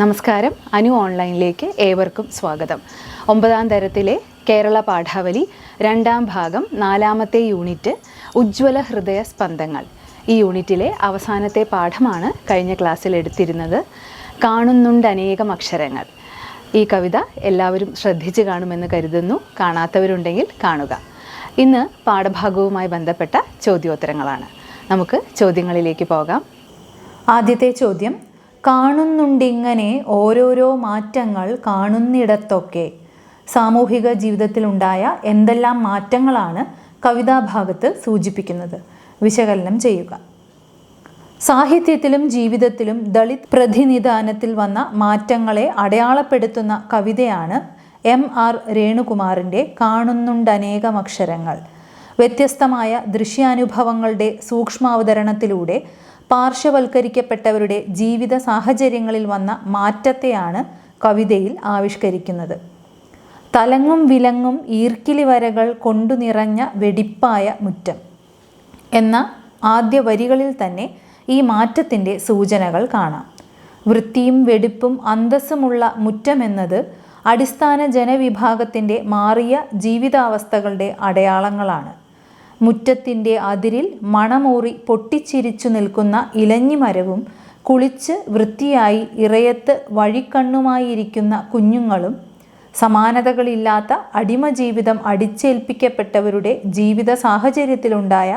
നമസ്കാരം. അനു ഓൺലൈനിലേക്ക് ഏവർക്കും സ്വാഗതം. ഒമ്പതാം തരത്തിലെ കേരള പാഠാവലി രണ്ടാം ഭാഗം നാലാമത്തെ യൂണിറ്റ് ഉജ്ജ്വല ഹൃദയ സ്പന്ദങ്ങൾ. ഈ യൂണിറ്റിലെ അവസാനത്തെ പാഠമാണ് കഴിഞ്ഞ ക്ലാസ്സിൽ എടുത്തിരുന്നത്. കാണുന്നുണ്ട് അനേകം അക്ഷരങ്ങൾ. ഈ കവിത എല്ലാവരും ശ്രദ്ധിച്ച് കാണുമെന്ന് കരുതുന്നു. കാണാത്തവരുണ്ടെങ്കിൽ കാണുക. ഇന്ന് പാഠഭാഗവുമായി ബന്ധപ്പെട്ട ചോദ്യോത്തരങ്ങളാണ്. നമുക്ക് ചോദ്യങ്ങളിലേക്ക് പോകാം. ആദ്യത്തെ ചോദ്യം കാണുന്നുണ്ടിങ്ങനെ ഓരോരോ മാറ്റങ്ങൾ കാണുന്നിടത്തൊക്കെ സാമൂഹിക ജീവിതത്തിലുണ്ടായ എന്തെല്ലാം മാറ്റങ്ങളാണ് കവിതാഭാഗത്ത് സൂചിപ്പിക്കുന്നത്. വിശകലനം ചെയ്യുക. സാഹിത്യത്തിലും ജീവിതത്തിലും ദളിത് പ്രതിനിധാനത്തിൽ വന്ന മാറ്റങ്ങളെ അടയാളപ്പെടുത്തുന്ന കവിതയാണ് എം ആർ രേണുകുമാറിന്റെ കാണുന്നുണ്ടനേകം അക്ഷരങ്ങൾ വ്യത്യസ്തമായ ദൃശ്യാനുഭവങ്ങളുടെ സൂക്ഷ്മാവതരണത്തിലൂടെ പാർശ്വവൽക്കരിക്കപ്പെട്ടവരുടെ ജീവിത സാഹചര്യങ്ങളിൽ വന്ന മാറ്റത്തെയാണ് കവിതയിൽ ആവിഷ്കരിക്കുന്നത്. തലങ്ങും വിലങ്ങും ഈർക്കിലി വരകൾ കൊണ്ടു നിറഞ്ഞ വെടിപ്പായ മുറ്റം എന്ന ആദ്യ വരികളിൽ തന്നെ ഈ മാറ്റത്തിന്റെ സൂചനകൾ കാണാം. വൃത്തിയും വെടിപ്പും അന്തസ്സുമുള്ള മുറ്റമെന്നത് അടിസ്ഥാന ജനവിഭാഗത്തിന്റെ മാറിയ ജീവിതാവസ്ഥകളുടെ അടയാളങ്ങളാണ്. മുറ്റത്തിന്റെ അതിരിൽ മണമൂറി പൊട്ടിച്ചിരിച്ചു നിൽക്കുന്ന ഇലഞ്ഞിമരവും കുളിച്ച് വൃത്തിയായി ഇറയത്ത് വഴിക്കണ്ണുമായിരിക്കുന്ന കുഞ്ഞുങ്ങളും സമാനതകളില്ലാത്ത അടിമ ജീവിതം അടിച്ചേൽപ്പിക്കപ്പെട്ടവരുടെ ജീവിത സാഹചര്യത്തിലുണ്ടായ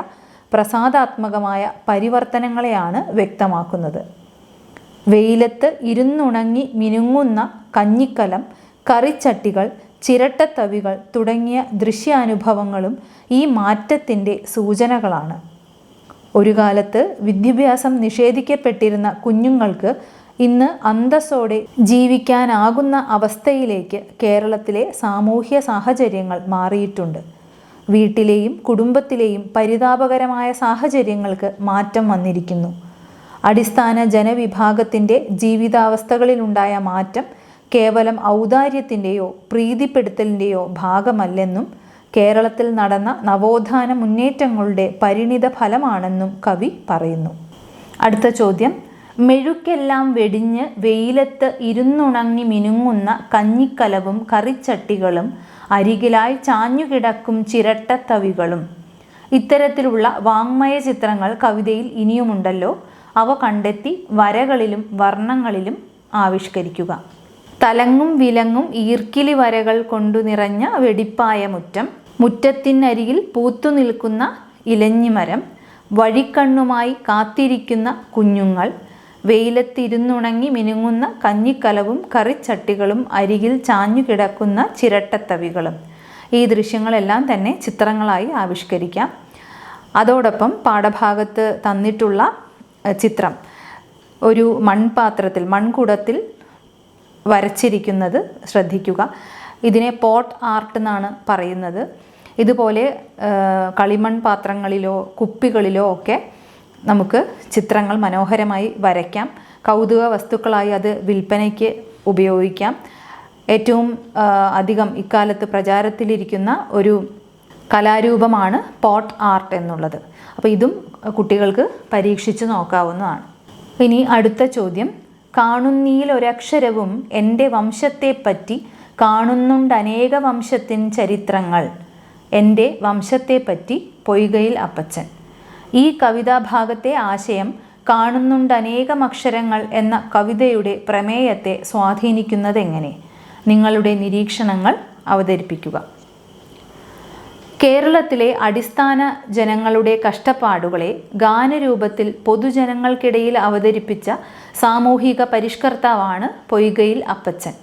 പ്രസാദാത്മകമായ പരിവർത്തനങ്ങളെയാണ് വ്യക്തമാക്കുന്നത്. വെയിലത്ത് ഇരുന്നുണങ്ങി മിനുങ്ങുന്ന കഞ്ഞിക്കലം കറിച്ചട്ടികൾ ചിരട്ടത്തവികൾ തുടങ്ങിയ ദൃശ്യാനുഭവങ്ങളും ഈ മാറ്റത്തിന്റെ സൂചനകളാണ്. ഒരു കാലത്ത് വിദ്യാഭ്യാസം നിഷേധിക്കപ്പെട്ടിരുന്ന കുഞ്ഞുങ്ങൾക്ക് ഇന്ന് അന്തസ്സോടെ ജീവിക്കാനാകുന്ന അവസ്ഥയിലേക്ക് കേരളത്തിലെ സാമൂഹ്യ സാഹചര്യങ്ങൾ മാറിയിട്ടുണ്ട്. വീട്ടിലെയും കുടുംബത്തിലെയും പരിതാപകരമായ സാഹചര്യങ്ങൾക്ക് മാറ്റം വന്നിരിക്കുന്നു. അടിസ്ഥാന ജനവിഭാഗത്തിന്റെ ജീവിതാവസ്ഥകളിലുണ്ടായ മാറ്റം കേവലം ഔദാര്യത്തിന്റെയോ പ്രീതിപ്പെടുത്തലിന്റെയോ ഭാഗമല്ലെന്നും കേരളത്തിൽ നടന്ന നവോത്ഥാന മുന്നേറ്റങ്ങളുടെ പരിണിത ഫലമാണെന്നും കവി പറയുന്നു. അടുത്ത ചോദ്യം. മെഴുക്കെല്ലാം വെടിഞ്ഞ് വെയിലത്ത് ഇരുന്നുണങ്ങി മിനുങ്ങുന്ന കഞ്ഞിക്കലവും കറിച്ചട്ടികളും അരികിലായി ചാഞ്ഞുകിടക്കും ചിരട്ടത്തവികളും. ഇത്തരത്തിലുള്ള വാങ്മയ ചിത്രങ്ങൾ കവിതയിൽ ഇനിയുമുണ്ടല്ലോ. അവ കണ്ടെത്തി വരകളിലും വർണങ്ങളിലും ആവിഷ്കരിക്കുക. തലങ്ങും വിലങ്ങും ഈർക്കിലി വരകൾ കൊണ്ടു നിറഞ്ഞ വെടിപ്പായ മുറ്റം മുറ്റത്തിനരികിൽ പൂത്തു നിൽക്കുന്ന ഇലഞ്ഞിമരം വഴിക്കണ്ണുമായി കാത്തിരിക്കുന്ന കുഞ്ഞുങ്ങൾ വെയിലത്തിരുന്നുണങ്ങി മിനുങ്ങുന്ന കഞ്ഞിക്കലവും കറിച്ചട്ടികളും അരികിൽ ചാഞ്ഞു കിടക്കുന്ന ചിരട്ടത്തവികളും. ഈ ദൃശ്യങ്ങളെല്ലാം തന്നെ ചിത്രങ്ങളായി ആവിഷ്കരിക്കാം. അതോടൊപ്പം പാഠഭാഗത്ത് തന്നിട്ടുള്ള ചിത്രം. ഒരു മൺപാത്രത്തിൽ മൺകുടത്തിൽ വരച്ചിരിക്കുന്നത് ശ്രദ്ധിക്കുക. ഇതിനെ പോട്ട് ആർട്ട് എന്നാണ് പറയുന്നത്. ഇതുപോലെ കളിമൺ പാത്രങ്ങളിലോ കുപ്പികളിലോ ഒക്കെ നമുക്ക് ചിത്രങ്ങൾ മനോഹരമായി വരയ്ക്കാം. കൗതുക വസ്തുക്കളായി അത് വിൽപ്പനയ്ക്ക് ഉപയോഗിക്കാം. ഏറ്റവും അധികം ഇക്കാലത്ത് പ്രചാരത്തിലിരിക്കുന്ന ഒരു കലാരൂപമാണ് പോട്ട് ആർട്ട് എന്നുള്ളത്. അപ്പോൾ ഇതും കുട്ടികൾക്ക് പരീക്ഷിച്ച് നോക്കാവുന്നതാണ്. ഇനി അടുത്ത ചോദ്യം. കാണുന്നീൽ ഒരക്ഷരവും എന്റെ വംശത്തെപ്പറ്റി കാണുന്നുണ്ട് അനേക വംശത്തിൻ ചരിത്രങ്ങൾ. എന്റെ വംശത്തെപ്പറ്റി പൊയ്കയിൽ അപ്പച്ചൻ. ഈ കവിതാഭാഗത്തെ ആശയം കാണുന്നുണ്ട് അനേകം അക്ഷരങ്ങൾ എന്ന കവിതയുടെ പ്രമേയത്തെ സ്വാധീനിക്കുന്നതെങ്ങനെ? നിങ്ങളുടെ നിരീക്ഷണങ്ങൾ അവതരിപ്പിക്കുക. കേരളത്തിലെ അടിസ്ഥാന ജനങ്ങളുടെ കഷ്ടപ്പാടുകളെ ഗാനരൂപത്തിൽ പൊതുജനങ്ങൾക്കിടയിൽ അവതരിപ്പിച്ച സാമൂഹിക പരിഷ്കർത്താവാണ് പൊയ്കയിൽ അപ്പച്ചൻ.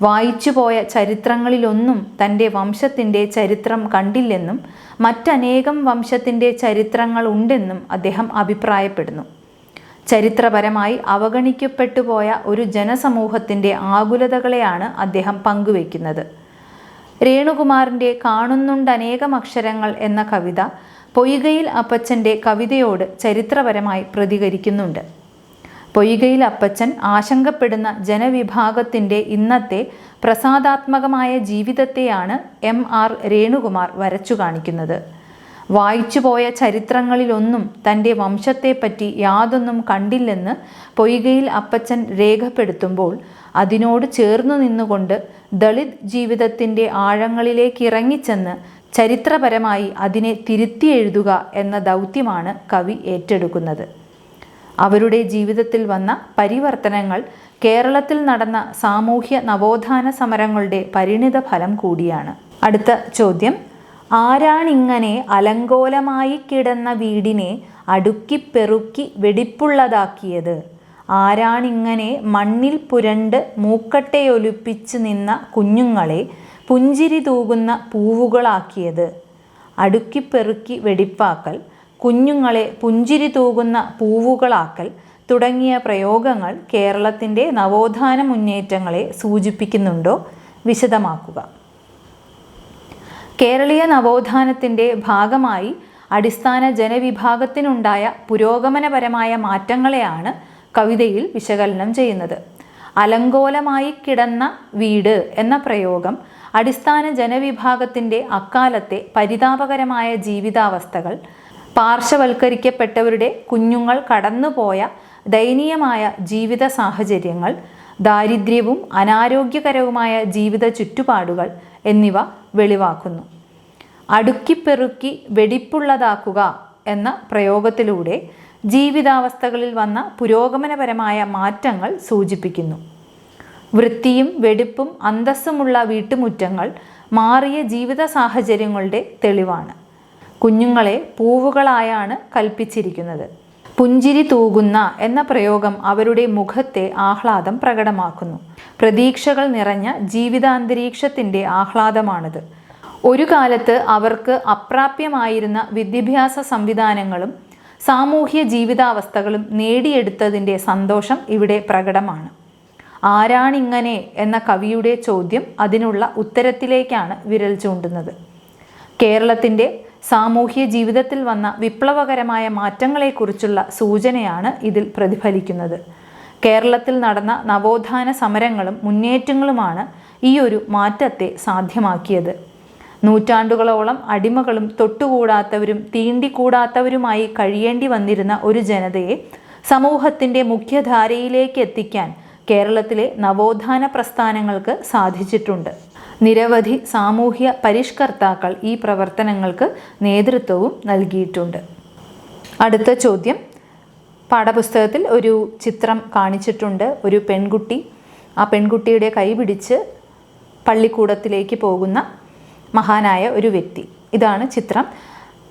വായിച്ചുപോയ ചരിത്രങ്ങളിലൊന്നും തന്റെ വംശത്തിന്റെ ചരിത്രം കണ്ടില്ലെന്നും മറ്റനേകം വംശത്തിന്റെ ചരിത്രങ്ങൾ ഉണ്ടെന്നും അദ്ദേഹം അഭിപ്രായപ്പെടുന്നു. ചരിത്രപരമായി അവഗണിക്കപ്പെട്ടുപോയ ഒരു ജനസമൂഹത്തിന്റെ ആകുലതകളെയാണ് അദ്ദേഹം പങ്കുവയ്ക്കുന്നത്. രേണുകുമാറിന്റെ കാണുന്നുണ്ട് അനേകം അക്ഷരങ്ങൾ എന്ന കവിത പൊയ്കയിൽ അപ്പച്ചന്റെ കവിതയോട് ചരിത്രപരമായി പ്രതികരിക്കുന്നുണ്ട്. പൊയ്കയിൽ അപ്പച്ചൻ ആശങ്കപ്പെടുന്ന ജനവിഭാഗത്തിന്റെ ഇന്നത്തെ പ്രസാദാത്മകമായ ജീവിതത്തെയാണ് എം ആർ രേണുകുമാർ വരച്ചു കാണിക്കുന്നത്. വായിച്ചുപോയ ചരിത്രങ്ങളിലൊന്നും തന്റെ വംശത്തെപ്പറ്റി യാതൊന്നും കണ്ടില്ലെന്ന് പൊയ്കയിൽ അപ്പച്ചൻ രേഖപ്പെടുത്തുമ്പോൾ അതിനോട് ചേർന്നു നിന്നുകൊണ്ട് ദളിത് ജീവിതത്തിന്റെ ആഴങ്ങളിലേക്ക് ഇറങ്ങിച്ചെന്ന് ചരിത്രപരമായി അതിനെ തിരുത്തി എഴുതുക എന്ന ദൗത്യമാണ് കവി ഏറ്റെടുക്കുന്നത്. അവരുടെ ജീവിതത്തിൽ വന്ന പരിവർത്തനങ്ങൾ കേരളത്തിൽ നടന്ന സാമൂഹ്യ നവോത്ഥാന സമരങ്ങളുടെ പരിണിത ഫലം കൂടിയാണ്. അടുത്ത ചോദ്യം. ആരാണിങ്ങനെ അലങ്കോലമായി കിടന്ന വീടിനെ അടുക്കിപ്പെറുക്കി വെടിപ്പുള്ളതാക്കിയത്? ആരാണിങ്ങനെ മണ്ണിൽ പുരണ്ട് മൂക്കട്ടയൊലിപ്പിച്ച് നിന്ന കുഞ്ഞുങ്ങളെ പുഞ്ചിരി തൂകുന്ന പൂവുകളാക്കിയത്? അടുക്കിപ്പെറുക്കി വെടിപ്പാക്കൽ കുഞ്ഞുങ്ങളെ പുഞ്ചിരി തൂകുന്ന പൂവുകളാക്കൽ തുടങ്ങിയ പ്രയോഗങ്ങൾ കേരളത്തിന്റെ നവോത്ഥാന മുന്നേറ്റങ്ങളെ സൂചിപ്പിക്കുന്നുണ്ടോ? വിശദമാക്കുക. കേരളീയ നവോത്ഥാനത്തിന്റെ ഭാഗമായി അടിസ്ഥാന ജനവിഭാഗത്തിനുണ്ടായ പുരോഗമനപരമായ മാറ്റങ്ങളെയാണ് കവിതയിൽ വിശകലനം ചെയ്യുന്നത്. അലങ്കോലമായി കിടന്ന വീട് എന്ന പ്രയോഗം അടിസ്ഥാന ജനവിഭാഗത്തിന്റെ അക്കാലത്തെ പരിതാപകരമായ ജീവിതാവസ്ഥകൾ പാർശ്വവൽക്കരിക്കപ്പെട്ടവരുടെ കുഞ്ഞുങ്ങൾ കടന്നുപോയ ദയനീയമായ ജീവിത സാഹചര്യങ്ങൾ ദാരിദ്ര്യവും അനാരോഗ്യകരവുമായ ജീവിത ചുറ്റുപാടുകൾ എന്നിവ വെളിവാക്കുന്നു. അടുക്കിപ്പെറുക്കി വെടിപ്പുള്ളതാക്കുക എന്ന പ്രയോഗത്തിലൂടെ ജീവിതാവസ്ഥകളിൽ വന്ന പുരോഗമനപരമായ മാറ്റങ്ങൾ സൂചിപ്പിക്കുന്നു. വൃത്തിയും വെടിപ്പും അന്തസ്സുമുള്ള വീട്ടുമുറ്റങ്ങൾ മാറിയ ജീവിത സാഹചര്യങ്ങളുടെ തെളിവാണ്. കുഞ്ഞുങ്ങളെ പൂവുകളായാണ് കൽപ്പിച്ചിരിക്കുന്നത്. പുഞ്ചിരി തൂകുന്ന എന്ന പ്രയോഗം അവരുടെ മുഖത്തെ ആഹ്ലാദം പ്രകടമാക്കുന്നു. പ്രതീക്ഷകൾ നിറഞ്ഞ ജീവിതാന്തരീക്ഷത്തിന്റെ ആഹ്ലാദമാണിത്. ഒരു കാലത്ത് അവർക്ക് അപ്രാപ്യമായിരുന്ന വിദ്യാഭ്യാസ സംവിധാനങ്ങളും സാമൂഹ്യ ജീവിതാവസ്ഥകളും നേടിയെടുത്തതിന്റെ സന്തോഷം ഇവിടെ പ്രകടമാണ്. ആരാണിങ്ങനെ എന്ന കവിയുടെ ചോദ്യം അതിനുള്ള ഉത്തരത്തിലേക്കാണ് വിരൽ ചൂണ്ടുന്നത്. കേരളത്തിന്റെ സാമൂഹ്യ ജീവിതത്തിൽ വന്ന വിപ്ലവകരമായ മാറ്റങ്ങളെക്കുറിച്ചുള്ള സൂചനയാണ് ഇതിൽ പ്രതിഫലിക്കുന്നത്. കേരളത്തിൽ നടന്ന നവോത്ഥാന സമരങ്ങളും മുന്നേറ്റങ്ങളുമാണ് ഈ ഒരു മാറ്റത്തെ സാധ്യമാക്കിയത്. നൂറ്റാണ്ടുകളോളം അടിമകളും തൊട്ടുകൂടാത്തവരും തീണ്ടിക്കൂടാത്തവരുമായി കഴിയേണ്ടി വന്നിരുന്ന ഒരു ജനതയെ സമൂഹത്തിന്റെ മുഖ്യധാരയിലേക്ക് എത്തിക്കാൻ കേരളത്തിലെ നവോത്ഥാന പ്രസ്ഥാനങ്ങൾക്ക് സാധിച്ചിട്ടുണ്ട്. നിരവധി സാമൂഹ്യ പരിഷ്കർത്താക്കൾ ഈ പ്രവർത്തനങ്ങൾക്ക് നേതൃത്വവും നൽകിയിട്ടുണ്ട്. അടുത്ത ചോദ്യം. പാഠപുസ്തകത്തിൽ ഒരു ചിത്രം കാണിച്ചിട്ടുണ്ട്. ഒരു പെൺകുട്ടി. ആ പെൺകുട്ടിയുടെ കൈ പിടിച്ച് പള്ളിക്കൂടത്തിലേക്ക് പോകുന്ന മഹാനായ ഒരു വ്യക്തി. ഇതാണ് ചിത്രം.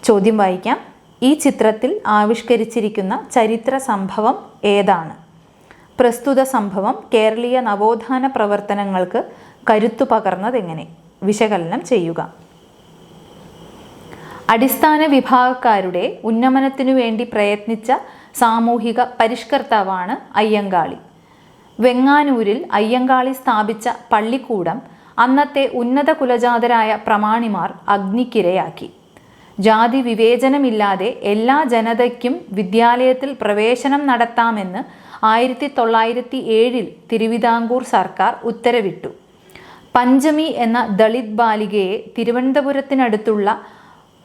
ചോദ്യം വായിക്കാം. ഈ ചിത്രത്തിൽ ആവിഷ്കരിച്ചിരിക്കുന്ന ചരിത്ര സംഭവം ഏതാണ്? പ്രസ്തുത സംഭവം കേരളീയ നവോത്ഥാന പ്രവർത്തനങ്ങൾക്ക് കരുത്തു പകർന്നതെങ്ങനെ? വിശകലനം ചെയ്യുക. അടിസ്ഥാന വിഭാഗക്കാരുടെ ഉന്നമനത്തിനു വേണ്ടി പ്രയത്നിച്ച സാമൂഹിക പരിഷ്കർത്താവാണ് അയ്യങ്കാളി. വെങ്ങാനൂരിൽ അയ്യങ്കാളി സ്ഥാപിച്ച പള്ളിക്കൂടം അന്നത്തെ ഉന്നത കുലജാതരായ പ്രമാണിമാർ അഗ്നിക്കിരയാക്കി. ജാതി വിവേചനമില്ലാതെ എല്ലാ ജനതയ്ക്കും വിദ്യാലയത്തിൽ പ്രവേശനം നടത്താമെന്ന് ആയിരത്തി തൊള്ളായിരത്തി ഏഴിൽ തിരുവിതാംകൂർ സർക്കാർ ഉത്തരവിട്ടു. പഞ്ചമി എന്ന ദളിത് ബാലികയെ തിരുവനന്തപുരത്തിനടുത്തുള്ള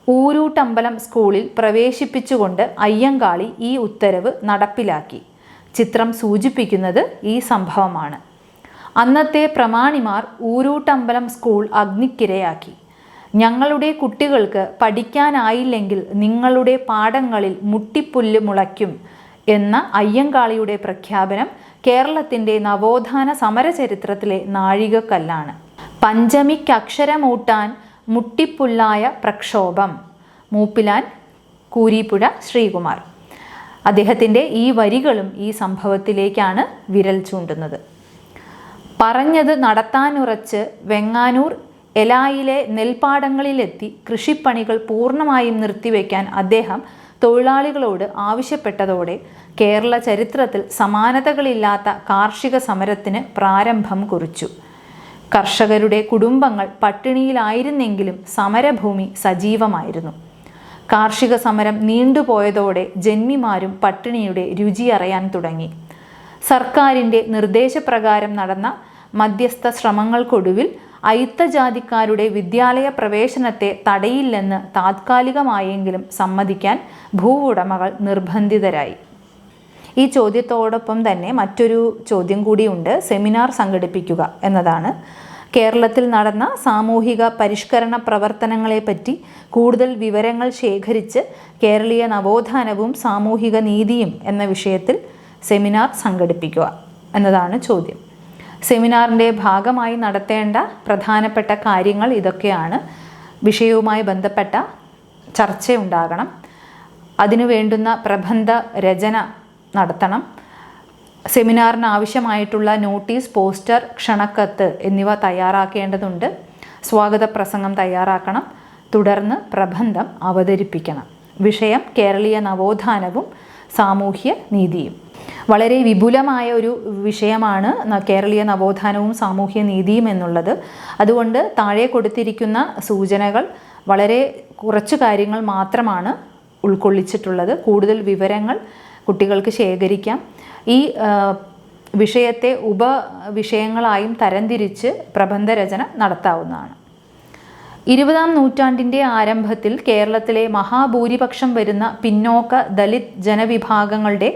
ഊരൂട്ടമ്പലം സ്കൂളിൽ പ്രവേശിപ്പിച്ചുകൊണ്ട് അയ്യങ്കാളി ഈ ഉത്തരവ് നടപ്പിലാക്കി. ചിത്രം സൂചിപ്പിക്കുന്നത് ഈ സംഭവമാണ്. അന്നത്തെ പ്രമാണിമാർ ഊരൂട്ടമ്പലം സ്കൂൾ അഗ്നിക്കിരയാക്കി. ഞങ്ങളുടെ കുട്ടികൾക്ക് പഠിക്കാനായില്ലെങ്കിൽ നിങ്ങളുടെ പാടങ്ങളിൽ മുട്ടിപ്പുല്ല് മുളയ്ക്കും എന്ന അയ്യങ്കാളിയുടെ പ്രഖ്യാപനം കേരളത്തിന്റെ നവോത്ഥാന സമരചരിത്രത്തിലെ നാഴികക്കല്ലാണ്. പഞ്ചമിക്കക്ഷരമൂട്ടാൻ മുട്ടിപ്പുല്ലായ പ്രക്ഷോഭം. മൂപ്പിലാൻ കൂരിപ്പുഴ ശ്രീകുമാർ. അദ്ദേഹത്തിന്റെ ഈ വരികളും ഈ സംഭവത്തിലേക്കാണ് വിരൽ ചൂണ്ടുന്നത്. പറഞ്ഞത് നടത്താനുറച്ച് വെങ്ങാനൂർ എലായിലെ നെൽപ്പാടങ്ങളിലെത്തി കൃഷിപ്പണികൾ പൂർണമായും നിർത്തിവെക്കാൻ അദ്ദേഹം തൊഴിലാളികളോട് ആവശ്യപ്പെട്ടതോടെ കേരള ചരിത്രത്തിൽ സമാനതകളില്ലാത്ത കാർഷിക സമരത്തിന് പ്രാരംഭം കുറിച്ചു. കർഷകരുടെ കുടുംബങ്ങൾ പട്ടിണിയിലായിരുന്നെങ്കിലും സമരഭൂമി സജീവമായിരുന്നു. കാർഷിക സമരം നീണ്ടുപോയതോടെ ജന്മിമാരും പട്ടിണിയുടെ രുചി അറിയാൻ തുടങ്ങി. സർക്കാരിന്റെ നിർദ്ദേശപ്രകാരം നടന്ന മധ്യസ്ഥ ശ്രമങ്ങൾക്കൊടുവിൽ അയിത്തജാതിക്കാരുടെ വിദ്യാലയ പ്രവേശനത്തെ തടയില്ലെന്ന് താത്കാലികമായെങ്കിലും സമ്മതിക്കാൻ ഭൂവുടമകൾ നിർബന്ധിതരായി. ഈ ചോദ്യത്തോടൊപ്പം തന്നെ മറ്റൊരു ചോദ്യം കൂടിയുണ്ട്. സെമിനാർ സംഘടിപ്പിക്കുക എന്നതാണ്. കേരളത്തിൽ നടന്ന സാമൂഹിക പരിഷ്കരണ പ്രവർത്തനങ്ങളെപ്പറ്റി കൂടുതൽ വിവരങ്ങൾ ശേഖരിച്ച് കേരളീയ നവോത്ഥാനവും സാമൂഹിക നീതിയും എന്ന വിഷയത്തിൽ സെമിനാർ സംഘടിപ്പിക്കുക എന്നതാണ് ചോദ്യം. സെമിനാറിന്റെ ഭാഗമായി നടത്തേണ്ട പ്രധാനപ്പെട്ട കാര്യങ്ങൾ ഇതൊക്കെയാണ്. വിഷയവുമായി ബന്ധപ്പെട്ട ചർച്ചയുണ്ടാകണം. അതിനു വേണ്ടുന്ന പ്രബന്ധ രചന നടത്തണം. സെമിനാറിന് ആവശ്യമായിട്ടുള്ള നോട്ടീസ് പോസ്റ്റർ ക്ഷണക്കത്ത് എന്നിവ തയ്യാറാക്കേണ്ടതുണ്ട്. സ്വാഗത പ്രസംഗം തയ്യാറാക്കണം. തുടർന്ന് പ്രബന്ധം അവതരിപ്പിക്കണം. വിഷയം കേരളീയ നവോത്ഥാനവും സാമൂഹ്യ നീതിയും. വളരെ വിപുലമായ ഒരു വിഷയമാണ് കേരളീയ നവോത്ഥാനവും സാമൂഹ്യ നീതിയും എന്നുള്ളത്. അതുകൊണ്ട് താഴെ കൊടുത്തിരിക്കുന്ന സൂചനകൾ വളരെ കുറച്ച് കാര്യങ്ങൾ മാത്രമാണ് ഉൾക്കൊള്ളിച്ചിട്ടുള്ളത്. കൂടുതൽ വിവരങ്ങൾ കുട്ടികൾക്ക് ശേഖരിക്കാം. ഈ വിഷയത്തെ ഉപവിഷയങ്ങളായും തരംതിരിച്ച് പ്രബന്ധരചന നടത്താവുന്നതാണ്. ഇരുപതാം നൂറ്റാണ്ടിന്റെ ആരംഭത്തിൽ കേരളത്തിലെ മഹാഭൂരിപക്ഷം വരുന്ന പിന്നോക്ക ദലിത് ജനവിഭാഗങ്ങളുടെ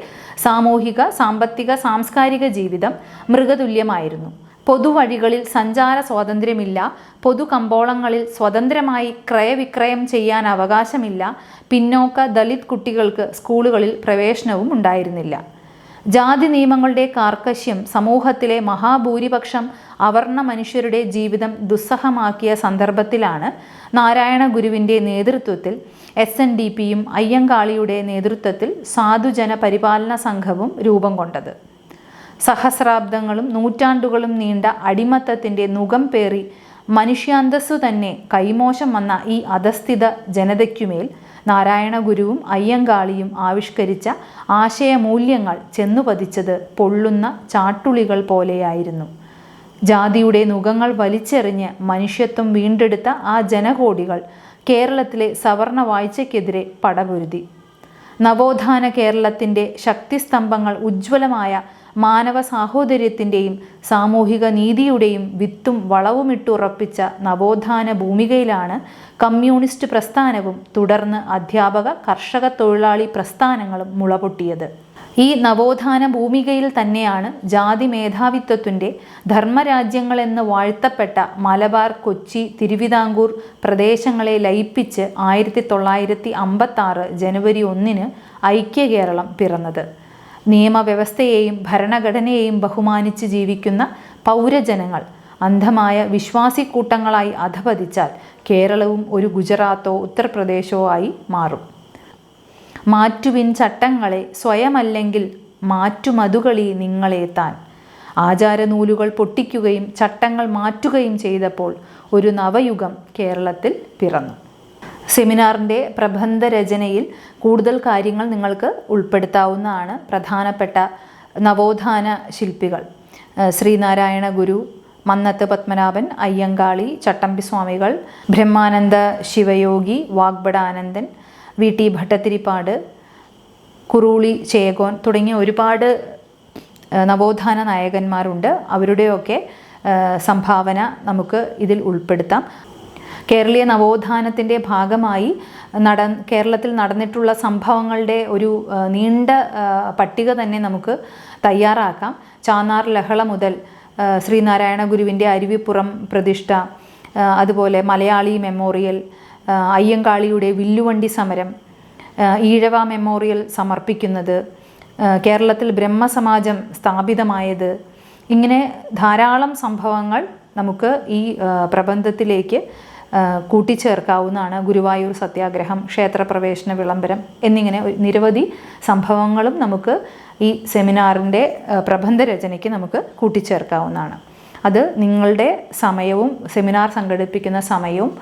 സാമൂഹിക സാമ്പത്തിക സാംസ്കാരിക ജീവിതം മൃഗതുല്യമായിരുന്നു. പൊതുവഴികളിൽ സഞ്ചാര സ്വാതന്ത്ര്യമില്ല പൊതു കമ്പോളങ്ങളിൽ സ്വതന്ത്രമായി ക്രയവിക്രയം ചെയ്യാൻ അവകാശമില്ല പിന്നോക്ക ദലിത് കുട്ടികൾക്ക് സ്കൂളുകളിൽ പ്രവേശനവും ഉണ്ടായിരുന്നില്ല. ജാതി നിയമങ്ങളുടെ കാർക്കശ്യം സമൂഹത്തിലെ മഹാഭൂരിപക്ഷം അവർണ മനുഷ്യരുടെ ജീവിതം ദുസ്സഹമാക്കിയ സന്ദർഭത്തിലാണ് നാരായണ ഗുരുവിന്റെ നേതൃത്വത്തിൽ എസ് എൻ ഡി പിയും അയ്യങ്കാളിയുടെ നേതൃത്വത്തിൽ സാധുജന പരിപാലന സംഘവും രൂപം കൊണ്ടത്. സഹസ്രാബ്ദങ്ങളും നൂറ്റാണ്ടുകളും നീണ്ട അടിമത്തത്തിന്റെ നുഖം പേറി മനുഷ്യാന്തസ്സു തന്നെ കൈമോശം വന്ന ഈ അധസ്ഥിത ജനതയ്ക്കുമേൽ നാരായണ ഗുരുവും അയ്യങ്കാളിയും ആവിഷ്കരിച്ച ആശയമൂല്യങ്ങൾ ചെന്നുപതിച്ചത് പൊള്ളുന്ന ചാട്ടുളികൾ പോലെയായിരുന്നു. ജാതിയുടെ നുഖങ്ങൾ വലിച്ചെറിഞ്ഞ് മനുഷ്യത്വം വീണ്ടെടുത്ത ആ ജനകോടികൾ കേരളത്തിലെ സവർണ വാഴ്ചയ്ക്കെതിരെ പടപൊരുതി. നവോത്ഥാന കേരളത്തിന്റെ ശക്തിസ്തംഭങ്ങൾ ഉജ്ജ്വലമായ മാനവ സാഹോദര്യത്തിന്റെയും സാമൂഹിക നീതിയുടെയും വിത്തും വളവുമിട്ടുറപ്പിച്ച നവോത്ഥാന ഭൂമികയിലാണ് കമ്മ്യൂണിസ്റ്റ് പ്രസ്ഥാനവും തുടർന്ന് അധ്യാപക കർഷക തൊഴിലാളി പ്രസ്ഥാനങ്ങളും മുളപൊട്ടിയത്. ഈ നവോത്ഥാന ഭൂമികയിൽ തന്നെയാണ് ജാതി മേധാവിത്വത്തിന്റെ ധർമ്മരാജ്യങ്ങളെന്ന് വാഴ്ത്തപ്പെട്ട മലബാർ കൊച്ചി തിരുവിതാംകൂർ പ്രദേശങ്ങളെ ലയിപ്പിച്ച് ആയിരത്തി തൊള്ളായിരത്തി അമ്പത്താറ് ജനുവരി ഒന്നിന് ഐക്യ കേരളം പിറന്നത്. നിയമവ്യവസ്ഥയെയും ഭരണഘടനയെയും ബഹുമാനിച്ച് ജീവിക്കുന്ന പൗരജനങ്ങൾ അന്ധമായ വിശ്വാസിക്കൂട്ടങ്ങളായി അധപതിച്ചാൽ കേരളവും ഒരു ഗുജറാത്തോ ഉത്തർപ്രദേശോ ആയി മാറും. മാറ്റുവിൻ ചട്ടങ്ങളെ സ്വയമല്ലെങ്കിൽ മാറ്റുമതുകളി നിങ്ങളെ താൻ ആചാരനൂലുകൾ പൊട്ടിക്കുകയും ചട്ടങ്ങൾ മാറ്റുകയും ചെയ്തപ്പോൾ ഒരു നവയുഗം കേരളത്തിൽ പിറന്നു. സെമിനാറിന്റെ പ്രബന്ധ രചനയിൽ കൂടുതൽ കാര്യങ്ങൾ നിങ്ങൾക്ക് ഉൾപ്പെടുത്താവുന്നതാണ് പ്രധാനപ്പെട്ട നവോത്ഥാന ശില്പികൾ. ശ്രീനാരായണ ഗുരു മന്നത്ത് പത്മനാഭൻ അയ്യങ്കാളി ചട്ടമ്പി സ്വാമികൾ ബ്രഹ്മാനന്ദ ശിവയോഗി വാഗ്ബടാനന്ദൻ വി ടി ഭട്ടത്തിരിപ്പാട് കുറൂളി ചേകോൻ തുടങ്ങിയ ഒരുപാട് നവോത്ഥാന നായകന്മാരുണ്ട്. അവരുടെയൊക്കെ സംഭാവന നമുക്ക് ഇതിൽ ഉൾപ്പെടുത്താം. കേരളീയ നവോത്ഥാനത്തിന്റെ ഭാഗമായി നട കേരളത്തിൽ നടന്നിട്ടുള്ള സംഭവങ്ങളുടെ ഒരു നീണ്ട പട്ടിക തന്നെ നമുക്ക് തയ്യാറാക്കാം. ചാന്നാർ ലഹള മുതൽ ശ്രീനാരായണ ഗുരുവിന്റെ അരുവിപ്പുറം പ്രതിഷ്ഠ അതുപോലെ മലയാളി മെമ്മോറിയൽ അയ്യങ്കാളിയുടെ വില്ലുവണ്ടി സമരം ഈഴവ മെമ്മോറിയൽ സമർപ്പിക്കുന്നത് കേരളത്തിൽ ബ്രഹ്മസമാജം സ്ഥാപിതമായത് ഇങ്ങനെ ധാരാളം സംഭവങ്ങൾ നമുക്ക് ഈ പ്രബന്ധത്തിലേക്ക് കൂട്ടിച്ചേർക്കാവുന്നതാണ് ഗുരുവായൂർ സത്യാഗ്രഹം ക്ഷേത്രപ്രവേശന വിളംബരം എന്നിങ്ങനെ നിരവധി സംഭവങ്ങളും നമുക്ക് ഈ സെമിനാറിന്റെ പ്രബന്ധ രചനയ്ക്ക് നമുക്ക് കൂട്ടിച്ചേർക്കാവുന്നതാണ്. അത് നിങ്ങളുടെ സമയവും സെമിനാർ സംഘടിപ്പിക്കുന്ന സമയവും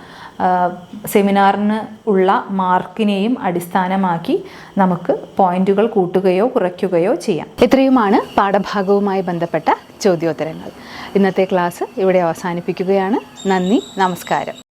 സെമിനാറിന് ഉള്ള മാർക്കിനെയും അടിസ്ഥാനമാക്കി നമുക്ക് പോയിന്റുകൾ കൂട്ടുകയോ കുറയ്ക്കുകയോ ചെയ്യാം. ഇത്രയുമാണ് പാഠഭാഗവുമായി ബന്ധപ്പെട്ട ചോദ്യോത്തരങ്ങൾ. ഇന്നത്തെ ക്ലാസ് ഇവിടെ അവസാനിപ്പിക്കുകയാണ്. നന്ദി നമസ്കാരം.